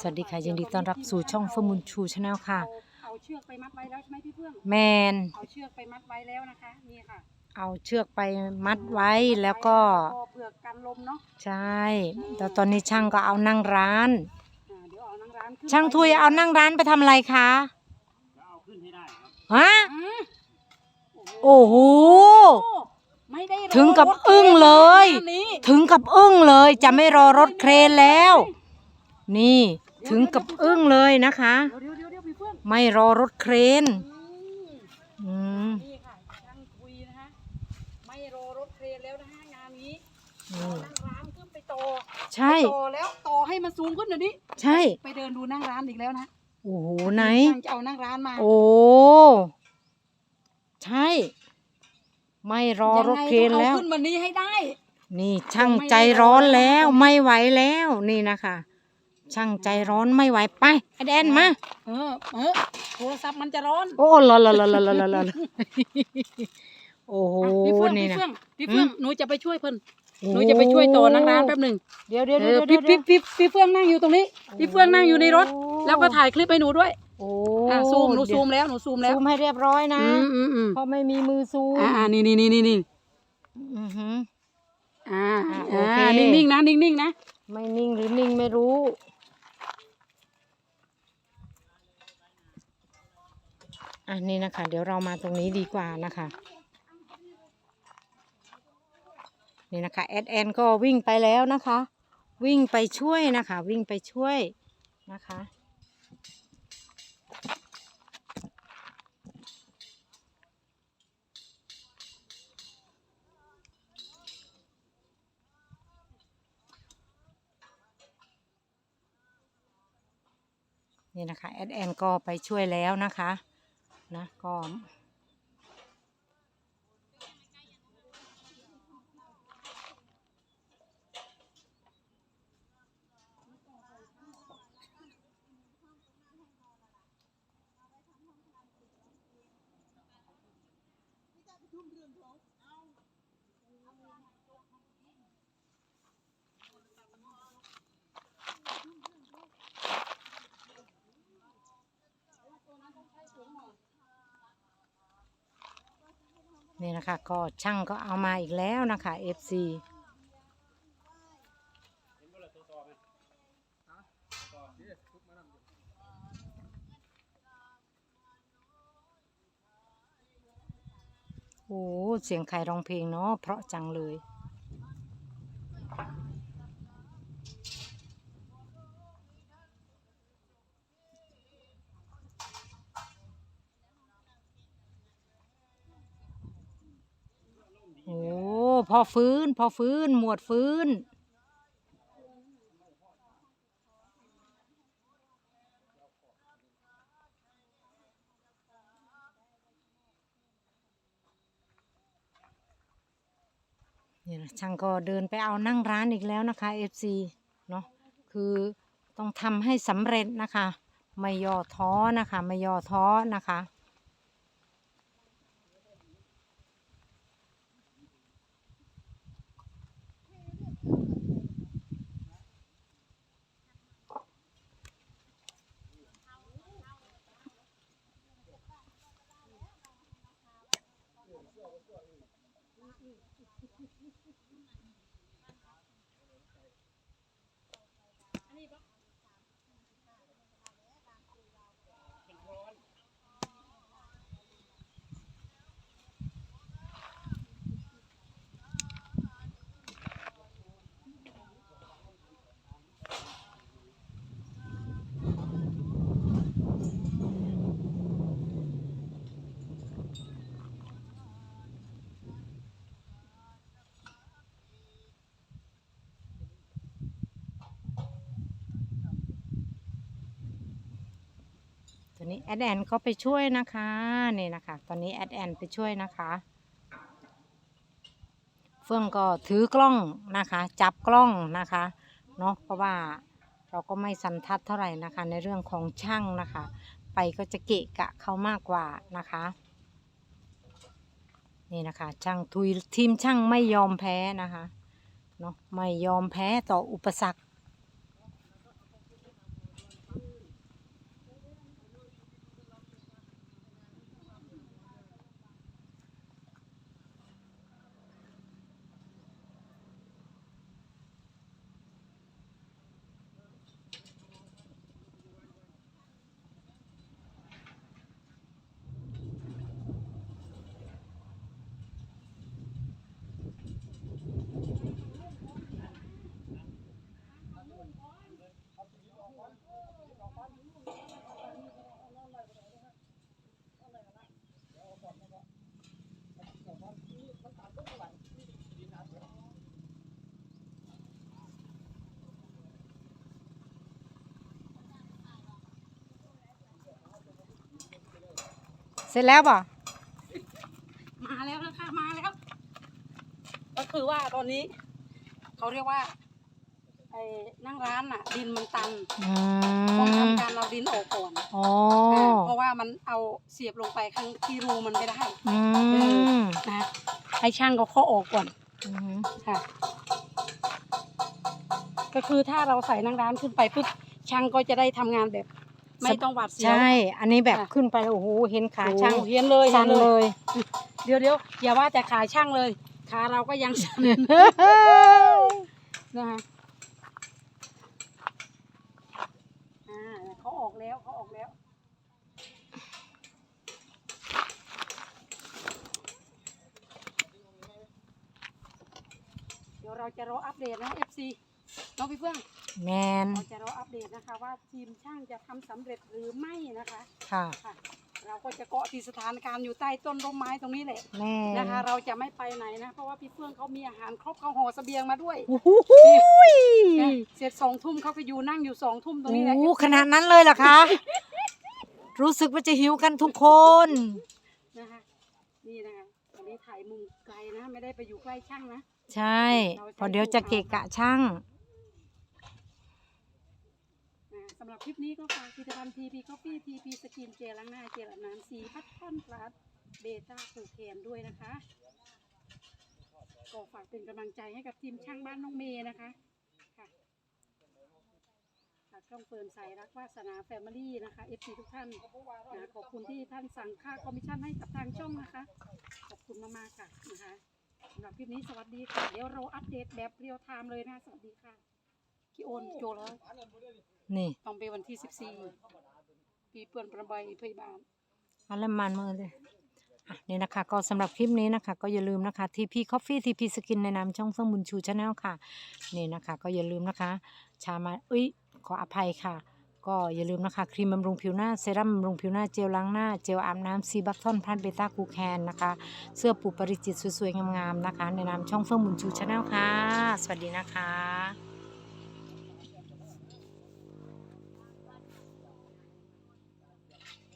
สวัสดีค่ะยินดีต้อนรับสู่ช่องเฟอร์มูลชูชาแนลค่ะเอาเอาเชือกไปมัดไว้แล้วใช่ไหมพี่เพื่องแมนเอาเชือกไปมัดไว้แล้วนะคะนี่ค่ะเอาเชือกไปมัดไว้แล้วก็พอเปลือกกันลมเนาะใช่แล้วตอนนี้ช่างก็เอานั่งร้าน อ่าเดี๋ยวเอานั่งร้านขึ้นช่างทุยเอานั่งร้านไปทำอะไรคะฮะอืมโอ้โห ไม่ได้รอถึงกับรถอึ้งเลยงานนี้ถึงกับอึ้งเลยจะไม่รอรถเครนแล้ว นี่ ถึงกับอึ้งเลยนะคะ เดี๋ยวเดี๋ยวเดี๋ยวพี่เพื่อนไม่รอรถเครนอืมอืมนี่ค่ะช่างคุยนะคะไม่รอรถเครนแล้วนะคะงานนี้นี่เอานั่งร้านขึ้นไปต่อใช่ต่อแล้วต่อให้มันสูงขึ้นเดี๋ยวนี้ใช่ ไปเดินดูนั่งร้านอีกแล้วนะโอ้โหไหน ช่างจะเอานั่งร้านมาโอ้ ใช่ ไม่รอรถเครนยังไงแล้วต้องเอาขึ้นวันนี้ให้ได้ นี่ช่างใจร้อนแล้วไม่ไหวแล้วนี่นะคะ ช่างใจร้อนไม่ไหวไปไอแดนมา เออเออโทรศัพท์มันจะร้อนโอ้ลอลอลอลอลอลอลอโอ้โหพี่เโองนี่พี่นะเฟื่องพี่เฟื่องหนูจะไปช่วยเพิ่นหนูจะไปช่วยต่อนักร้านแป๊บหนึ่งเดี๋ยวเดี๋ยวเดี๋ยวพี่พี่พี่เฟื่องนั่งอยู่ตรงนี้พี่เฟื่องนั่งอยู่ในรถ แล้วก็ถ่ายคลิปให้หนูด้วยโอ้อะซูมหนูซูมแล้วหนูซูมแล้วซูมให้เรียบร้อยนะเพราะไม่มีมือซูมอ่าอ่นี่นี่นี่นี่นี่อือหือ อ่าอ่านิ่งๆนะนิ่งๆนะ ไม่นิ่งหรือนิ่งไม่รู้ อันนี้นะคะ เดี๋ยวเรามาตรงนี้ดีกว่านะคะ นี่นะคะแอดแอนก็วิ่งไปแล้วนะคะ วิ่งไปช่วยนะคะ วิ่งไปช่วยนะคะนี่นะคะแอดแอนก็ไปช่วยแล้วนะคะ นะกอม我拿东西开除了。 นี่นะคะ ก็ช่างก็เอามาอีกแล้วนะคะ FC โอ้เสียงใครร้องเพลงเนาะเพราะจังเลย โอ้ พอฟื้น พอฟื้น หมวดฟื้นนี่นะช่างก็เดินไปเอานั่งร้านอีกแล้วนะคะ FC เนาะคือต้องทำให้สำเร็จนะคะ ไม่ย่อท้อนะคะ ไม่ย่อท้อนะคะ อันนี้ปะ อนนี้แอดแอนก็ไปช่วยนะคะนี่นะคะ ตอนนี้แอดแอนไปช่วยนะคะ เฟื่องก็ถือกล้องนะคะ จับกล้องนะคะเนาะเพราะว่าเราก็ไม่สันทัดเท่าไหร่นะคะ ในเรื่องของช่างนะคะ ไปก็จะเกะกะเขามากกว่านะคะ นี่นะคะ ช่างทุยทีมช่างไม่ยอมแพ้นะคะเนาะไม่ยอมแพ้ต่ออุปสรรค เสร็จแล้วบ่มาแล้วนะคะมาแล้ว ก็คือว่าตอนนี้ เขาเรียกว่าไอ้นั่งร้านน่ะ ดินมันตันอืต้องมทำการเอาดินออกก่อนอ๋ออ่าเพราะว่ามันเอาเสียบลงไปข้างที่รูมันไม่ได้อืมนะให้ช่างเขาเข้าออกก่อนอืมค่ะ ก็คือถ้าเราใส่นั่งร้านขึ้นไปปุ๊บช่างก็จะได้ทำงานแบบ ไม่ต้องหวาดเสียว ใช่ อันนี้แบบค่ะ ขึ้นไปโอ้โหเห็นขาช่างโอ้เห็นเลยสั่นห็เลย เดี๋ยวเดี๋ยวอย่าว่าแต่ขาช่างเลย ขาเราก็ยังสั่นนะคะอ่าเขาออกแล้วเขาออกแล้วเดี๋ยวเราจะรออัปเดตนะ FC น้องพี่เฟื่อง แมนเราจะรออัปเดตนะคะว่าทีมช่างจะทำสำเร็จหรือไม่นะคะค่ะค่ะ เราก็จะเกาะติดสถานการณ์อยู่ใต้ต้นร่มไม้ตรงนี้แหละแม่นะคะ เราจะไม่ไปไหนนะ เพราะว่าพี่เฟื่องเขามีอาหารครบเขาห่อเสบียงมาด้วยโอ้โหนะเสร็จสองทุ่มเขาก็อยู่นั่งอยู่สองทุ่มตรงนี้แหละโอ้ขนาดนั้นเลยเหรอคะ รู้สึกว่าจะหิวกันทุกคน นะคะนี่นะคะวันนี้ถ่ายมุมไกลนะ ไม่ได้ไปอยู่ใกล้ช่างนะ ใช่เพอเดี๋ยวจะเกะกะช่าง อ่า สำหรับคลิปนี้ก็ฝากผลิตภัณฑ์ทีพีคอฟฟี่ทีพีสกินเจลล้างหน้าเจลอาบน้ำสีพัดท่อนพลัสเบต้าคูเคนด้วยนะคะ ก็ฝากเป็นกำลังใจให้กับทีมช่างบ้านน้องเมย์นะคะค่ะฝากช่องเฟิร์นสายรักวาสนาแฟมิลี่นะคะเอฟซีทุกท่านนะขอบคุณที่ท่านสั่งค่าคอมมิชชั่นให้กับทางช่องนะคะ ขอบคุณมากๆค่ะนะคะสำหรับคลิปนี้สวัสดีค่ะ เดี๋ยวเราอัปเดตแบบเรียลไทม์เลยนะ สวัสดีค่ะพี่โอนโจแล้ว นี่ต้องไปวันที่สิบสี่ปีเปื่อนประบายพยาบาลเอะไรมันมือเลยอะนี่นะคะก็สำหรับคลิปนี้นะคะ ก็อย่าลืมนะคะ TP Coffee TP Skin ในนามช่องเฟื่องบุญชูชาแนลค่ะ นี่นะคะ ก็อย่าลืมนะคะ ชามาเอ้ยขออภัยค่ะ ก็อย่าลืมนะคะ ครีมบำรุงผิวหน้าเซรั่มบำรุงผิวหน้าเจลล้างหน้าเจลอาบน้ำซีบัคทอนพันเบต้ากูแคนนะคะ เสื้อปูปริจิตสวยๆงามๆนะคะ ในนามช่องเฟื่องบุญชูชาแนลค่ะ สวัสดีนะคะ